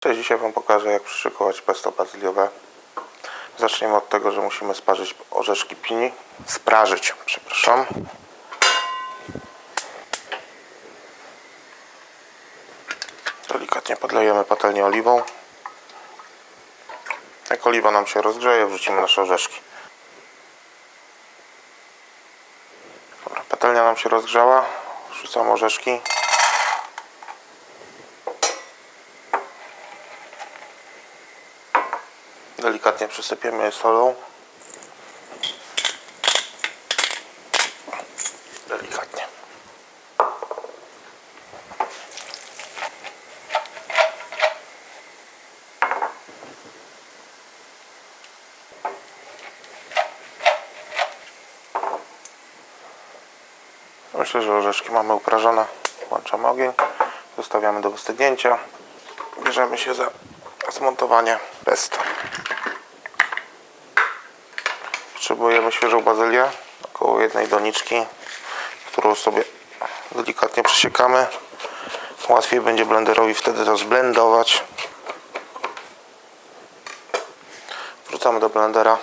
Cześć, dzisiaj Wam pokażę jak przyszykować pesto bazyliowe. Zaczniemy od tego, że musimy sparzyć orzeszki pini. Sprażyć, przepraszam. Delikatnie podlejemy patelnię oliwą. Jak oliwa nam się rozgrzeje, wrzucimy nasze orzeszki. Dobra, patelnia nam się rozgrzała. Wrzucam orzeszki. Delikatnie przysypiemy je solą. Delikatnie. Myślę, że orzeszki mamy uprażone. Włączamy ogień. Zostawiamy do wystygnięcia. Bierzemy się za zmontowanie pesto. Potrzebujemy świeżą bazylię, około jednej doniczki, którą sobie delikatnie przesiekamy. Łatwiej będzie blenderowi wtedy to zblendować. Wrzucamy do blendera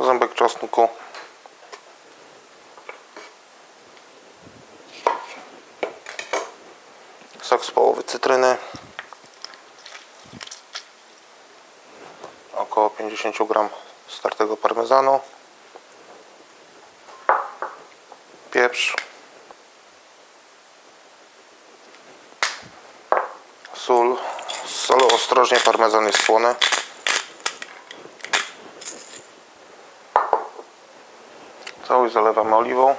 ząbek czosnku. Sok z połowy cytryny. Około 50 gram startego parmezanu. Pieprz. Sól. Z ostrożnie parmezan jest słony. Całość zalewamy oliwą.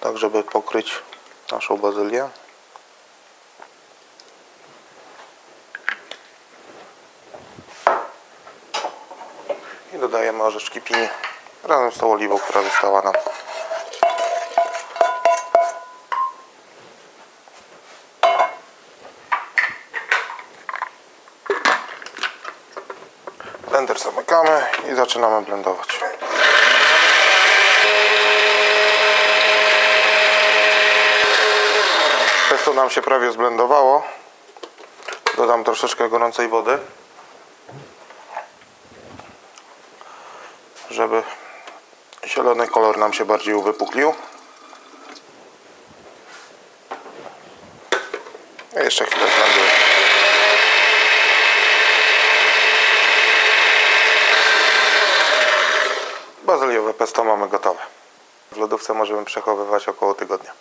Tak, żeby pokryć naszą bazylię. Dodajemy orzeszki pini razem z tą oliwą, która została nam. Blender zamykamy i zaczynamy blendować. Pesto nam się prawie zblendowało. Dodam troszeczkę gorącej wody. Żeby zielony kolor nam się bardziej uwypuklił. Jeszcze chwilę zblenduję. Bazyliowe pesto mamy gotowe. W lodówce możemy przechowywać około tygodnia.